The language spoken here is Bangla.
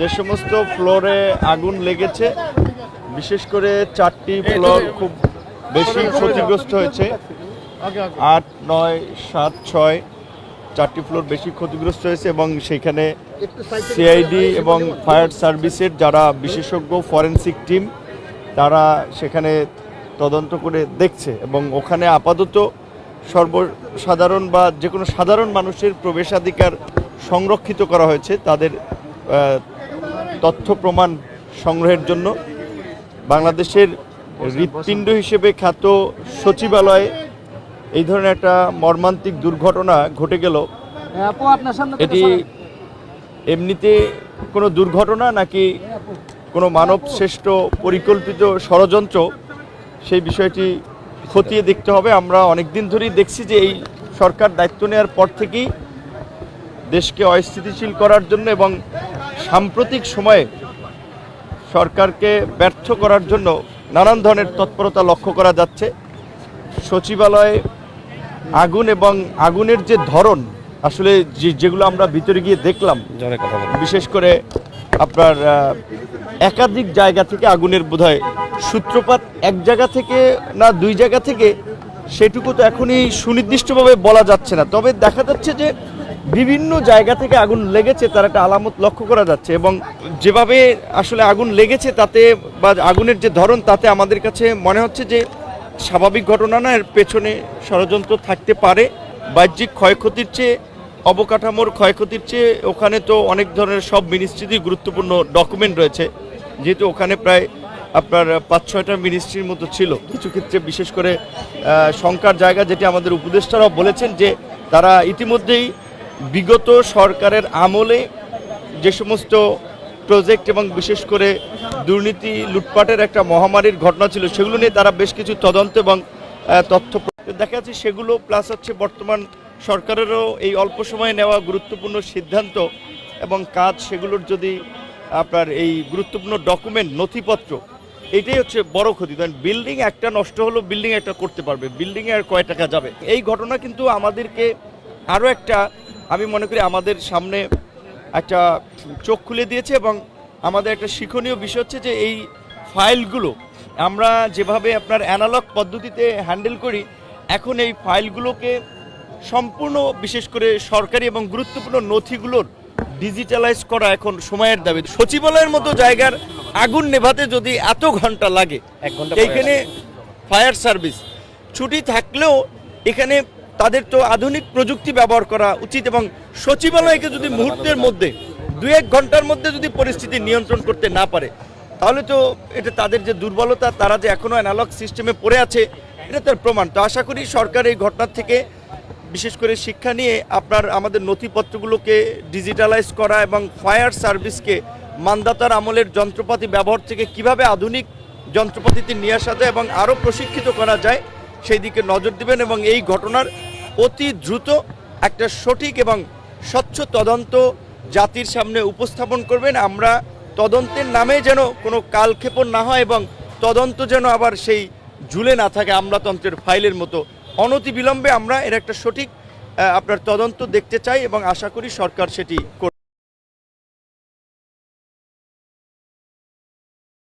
যে সমস্ত ফ্লোরে আগুন লেগেছে, বিশেষ করে চারটি ফ্লোর খুব বেশি ক্ষতিগ্রস্ত হয়েছে। আট, নয়, সাত, ছয়, চারটি ফ্লোর বেশি ক্ষতিগ্রস্ত হয়েছে এবং সেখানে সিআইডি এবং ফায়ার সার্ভিসের যারা বিশেষজ্ঞ, ফরেনসিক টিম, তারা সেখানে তদন্ত করে দেখছে এবং ওখানে আপাতত সর্বসাধারণ বা যে কোনো সাধারণ মানুষের প্রবেশাধিকার সংরক্ষিত করা হয়েছে। তাদের তথ্য প্রমাণ সংগ্রহের জন্য বাংলাদেশের হৃৎপিণ্ড হিসেবে খ্যাত সচিবালয়ে এই ধরনের একটা মর্মান্তিক দুর্ঘটনা ঘটে গেল। সামনে এটি এমনিতে কোনো দুর্ঘটনা নাকি কোনো মানব শ্রেষ্ঠ পরিকল্পিত ষড়যন্ত্র? সেই বিষয়টি খতিয়ে দেখতে হবে। আমরা অনেক দিন ধরেই দেখছি যে এই সরকার দায়িত্ব নেওয়ার পর থেকেই দেশকে অস্থিতিশীল করার জন্য এবং সাম্প্রতিক সময়ে সরকারকে ব্যর্থ করার জন্য নানান ধরনের তৎপরতা লক্ষ্য করা যাচ্ছে। সচিবালয়ে আগুন এবং আগুনের যে ধরন আসলে যে যেগুলো আমরা ভিতরে গিয়ে দেখলাম বিশেষ করে আপনার একাধিক জায়গা থেকে আগুনের বোধহয় সূত্রপাত এক জায়গা থেকে না দুই জায়গা থেকে সেটুকু তো এখনই সুনির্দিষ্টভাবে বলা যাচ্ছে না। তবে দেখা যাচ্ছে যে বিভিন্ন জায়গা থেকে আগুন লেগেছে তার একটা আলামত লক্ষ্য করা যাচ্ছে এবং যেভাবে আসলে আগুন লেগেছে তাতে বা আগুনের যে ধরন তাতে আমাদের কাছে মনে হচ্ছে যে স্বাভাবিক ঘটনা না, এর পেছনে ষড়যন্ত্র থাকতে পারে, বাহ্যিক ক্ষয়ক্ষতির চেয়ে, অবকাঠামোর ক্ষয়ক্ষতির চেয়ে ওখানে তো অনেক ধরনের সব মিনিস্ট্রিতেই গুরুত্বপূর্ণ ডকুমেন্ট রয়েছে, যেহেতু ওখানে প্রায় আপনার পাঁচ ছয়টা মিনিস্ট্রির মতো ছিল। কিছু ক্ষেত্রে বিশেষ করে শঙ্কার জায়গা যেটি আমাদের উপদেষ্টারাও বলেছেন যে তারা ইতিমধ্যেই বিগত সরকারের আমলে যে সমস্ত প্রজেক্ট এবং বিশেষ করে দুর্নীতি, লুটপাটের একটা মহামারীর ঘটনা ছিল, সেগুলো নিয়ে তারা বেশ কিছু তদন্ত এবং তথ্য দেখা যাচ্ছে সেগুলো প্লাস হচ্ছে বর্তমান সরকারেরও এই অল্প সময়ে নেওয়া গুরুত্বপূর্ণ সিদ্ধান্ত এবং কাজ, সেগুলোর যদি আপনার এই গুরুত্বপূর্ণ ডকুমেন্ট নথিপত্র, এটাই হচ্ছে বড় ক্ষতি। ধরেন বিল্ডিং একটা নষ্ট হলো বিল্ডিং একটা করতে পারবে বিল্ডিংয়ে আর কয় টাকা যাবে? এই ঘটনা কিন্তু আমাদেরকে আরও একটা আমি মনে করি আমাদের সামনে একটা চোখ খুলে দিয়েছে এবং আমাদের একটা শিক্ষণীয় বিষয় হচ্ছে যে এই ফাইলগুলো আমরা যেভাবে আপনার অ্যানালগ পদ্ধতিতে হ্যান্ডেল করি এখন এই ফাইলগুলোকে সম্পূর্ণ বিশেষ করে সরকারি এবং গুরুত্বপূর্ণ নথিগুলোর ডিজিটালাইজ করা এখন সময়ের দাবি। সচিবালয়ের মতো জায়গার আগুন নেভাতে যদি এত ঘণ্টা লাগে এক ঘণ্টা এইখানে ফায়ার সার্ভিস ছুটি থাকলেও এখানে তাদের তো আধুনিক প্রযুক্তি ব্যবহার করা উচিত এবং সচিবালয়কে যদি মুহূর্তের মধ্যে দু এক ঘণ্টার মধ্যে যদি পরিস্থিতি নিয়ন্ত্রণ করতে না পারে, তাহলে তো এটা তাদের যে দুর্বলতা, তারা যে এখনও অ্যানালগ সিস্টেমে পড়ে আছে, এটা তার প্রমাণ। তো আশা করি সরকার এই ঘটনার থেকে বিশেষ করে শিক্ষা নিয়ে আপনার আমাদের নথিপত্রগুলোকে ডিজিটালাইজ করা এবং ফায়ার সার্ভিসকে মানদাতার আমলের যন্ত্রপাতি ব্যবহার থেকে কীভাবে আধুনিক যন্ত্রপাতিতে নিয়ে আসা যায় এবং আরও প্রশিক্ষিত করা যায়, সেই দিকে নজর দিবেন এবং এই ঘটনার অতি দ্রুত একটা সঠিক এবং স্বচ্ছ তদন্ত জাতির সামনে উপস্থাপন করবেন। আমরা তদন্তের নামে যেন কোনো কালক্ষেপণ না হয় এবং তদন্ত যেন আবার সেই ঝুলে না থাকে আমলাতন্ত্রের ফাইলের মতো। অনতি অনতিবিলম্বে আমরা এর একটা সঠিক আপনার তদন্ত দেখতে চাই এবং আশা করি সরকার সেটি করবে।